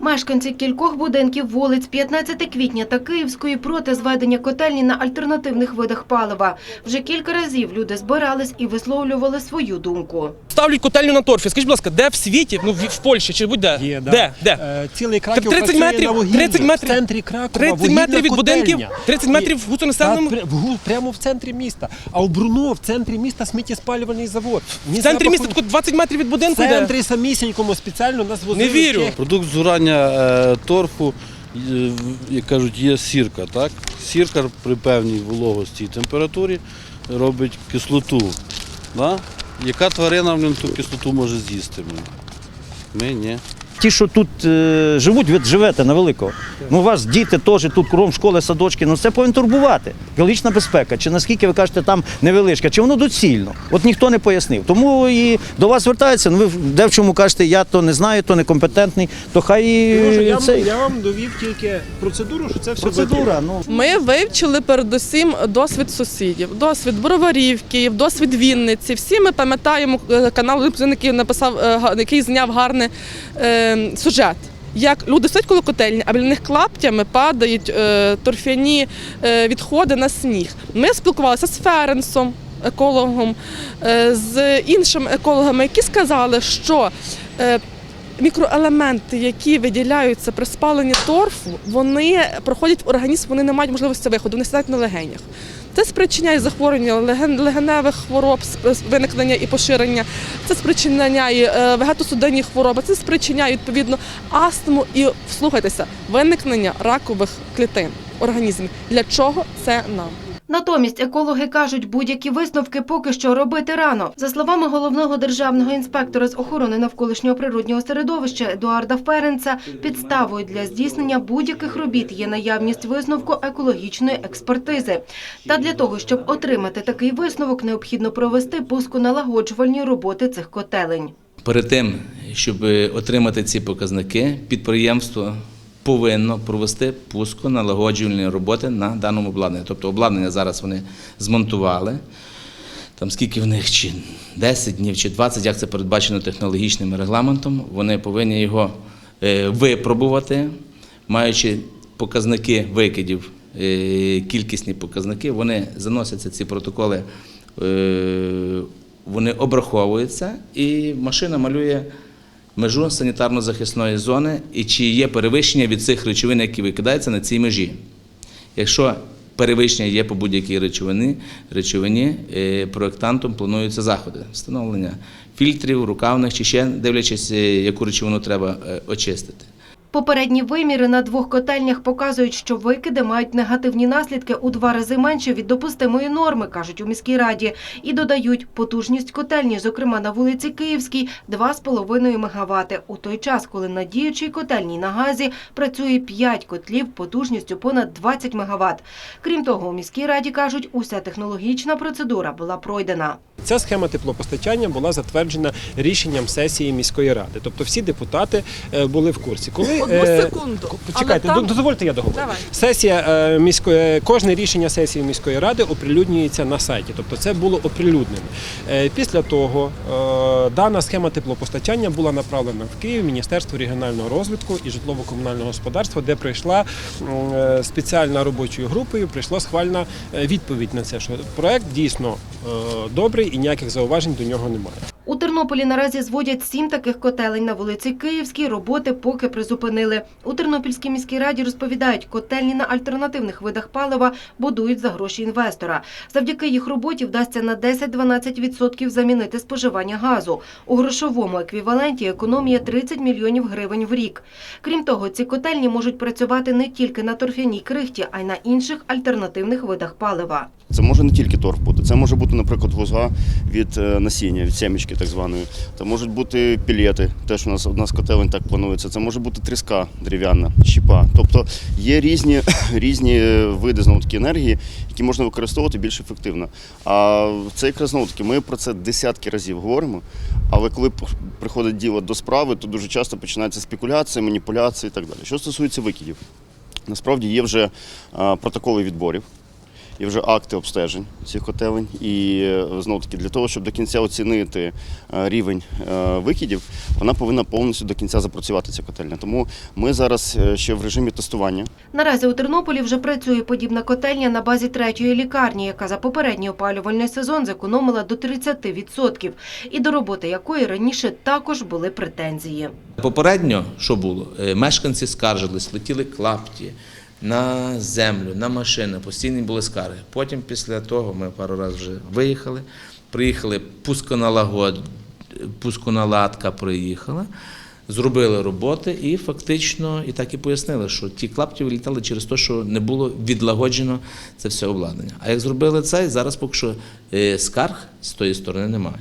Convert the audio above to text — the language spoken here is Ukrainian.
Мешканці кількох будинків вулиць 15 квітня та Київської проти зведення котельні на альтернативних видах палива. Вже кілька разів люди збирались і висловлювали свою думку. Ставлять котельню на торфі. Скажіть, будь ласка, де в світі, ну в в Польщі чи будь-де? Є, да. Де? Де? Е, Цілий Краків 30 працює метрів, на вугіллі. 30 метрів. В центрі Кракова 30 вугільна метрів від котельня. будинків? 30 метрів в густонаселеному? Та, пр- в гу- Прямо в центрі міста. А у Бруно в центрі міста сміттєспалювальний завод. Ні В центрі запаху- міста тако 20 метрів від В будинку йде. центрі самісінькому спеціально нас возили. Не вірю. в Продукт згорання е, торфу, е, як кажуть, є сірка. Так? Сірка при певній вологості і температурі робить кислоту. Да? Яка тварина блін, ту кислоту може з'їсти? Ми ні. Ті, що тут е, живуть, ви живете на великого. Ну, у вас діти теж тут кругом школи, садочки. Ну це повинен турбувати. Екологічна безпека. Чи наскільки ви кажете, там невеличка, чи воно доцільно? От ніхто не пояснив. Тому і до вас звертаються. Ну ви де в чому кажете, я то не знаю, то некомпетентний, то хай Тому і я, цей. вам, я вам довів тільки процедуру, що це все Процедура. Ну. Ми вивчили передусім досвід сусідів, досвід Броварів, Київ, досвід Вінниці. Всі ми пам'ятаємо е, канал, який написав, е, який зняв гарний е, сюжет. Як люди стоять коло котельні, а біля них клаптями падають е, торфяні е, відходи на сніг. Ми спілкувалися з Ференсом, екологом, е, з іншими екологами, які сказали, що е, мікроелементи, які виділяються при спаленні торфу, вони проходять в організм, вони не мають можливості виходу, вони сідають на легенях. Це спричиняє захворювання леген- легеневих хвороб, виникнення і поширення, це спричиняє е, вегетосудинні хвороби, це спричиняє відповідно астму і вслухайтеся, виникнення ракових клітин в організмі. Для чого це нам? Натомість екологи кажуть, будь-які висновки поки що робити рано. За словами головного державного інспектора з охорони навколишнього природнього середовища Едуарда Ференца, підставою для здійснення будь-яких робіт є наявність висновку екологічної експертизи. Та для того, щоб отримати такий висновок, необхідно провести пусконалагоджувальні роботи цих котелень. Перед тим, щоб отримати ці показники, підприємство повинно провести пусконалагоджувальні роботи на даному обладнанні. Тобто обладнання зараз вони змонтували. Там скільки в них чи 10 днів, чи 20, як це передбачено технологічним регламентом, вони повинні його е, випробувати, маючи показники викидів, е, кількісні показники, вони заносяться ці протоколи, е, вони обраховуються, і машина малює межу санітарно-захисної зони і чи є перевищення від цих речовин, які викидаються на цій межі. Якщо перевищення є по будь-якій речовині, речовині проєктантом плануються заходи встановлення фільтрів, рукавних чи ще дивлячись, е, яку речовину треба е, очистити. Попередні виміри на двох котельнях показують, що викиди мають негативні наслідки у два рази менше від допустимої норми, кажуть у міській раді, і додають потужність котельні, зокрема на вулиці Київській, 2,5 МВт, у той час, коли на діючій котельні на газі працює 5 котлів потужністю понад 20 МВт. Крім того, у міській раді кажуть, уся технологічна процедура була пройдена. Ця схема теплопостачання була затверджена рішенням сесії міської ради. Тобто всі депутати е, були в курсі. Коли Одну е, секунду. Але там- дозвольте я договорю. Давай. Сесія е, міської кожне рішення сесії міської ради оприлюднюється на сайті. Тобто це було оприлюднено. Е, Після того дана схема теплопостачання була направлена в Київ Міністерство регіонального розвитку і житлово-комунального господарства, де прийшла спеціальна робочою групою, прийшла схвальна відповідь на це, що проект дійсно добрий і ніяких зауважень до нього немає. У Тернополі наразі зводять сім таких котелень на вулиці Київській. Роботи поки призупинили. У Тернопільській міській раді розповідають, котельні на альтернативних видах палива будують за гроші інвестора. Завдяки їх роботі вдасться на 10-12% замінити споживання газу. У грошовому еквіваленті економія 30 мільйонів гривень в рік. Крім того, ці котельні можуть працювати не тільки на торфяній крихті, а й на інших альтернативних видах палива. Це може не тільки торф бути, це може бути, наприклад, лоза від е, насіння, від сімечки так званої. Це можуть бути пілети, теж у нас одна з котелень так планується. Це може бути тріска дерев'яна, щіпа. Тобто є різні, різні види знову таки енергії, які можна використовувати більш ефективно. А це якраз знову таки, ми про це десятки разів говоримо. Але коли приходить діло до справи, то дуже часто починаються спекуляції, маніпуляції і так далі. Що стосується викидів, насправді є вже е, протоколи відборів. І вже акти обстежень цих котелень. І е, знову таки для того, щоб до кінця оцінити е, рівень е, викидів, вона повинна повністю до кінця запрацювати ця котельня. Тому ми зараз ще в режимі тестування. Наразі у Тернополі вже працює подібна котельня на базі третьої лікарні, яка за попередній опалювальний сезон зекономила до 30%, і до роботи якої раніше також були претензії. Попередньо, що було, мешканці скаржились, летіли клапті на землю, на машини, постійні були скарги. Потім після того ми пару разів вже виїхали, приїхали пусконалагод, пусконаладка приїхала. Зробили роботи і фактично і так і пояснили, що ті клапті вилітали через те, що не було відлагоджено це все обладнання. А як зробили це, зараз поки що е, скарг з тої сторони немає.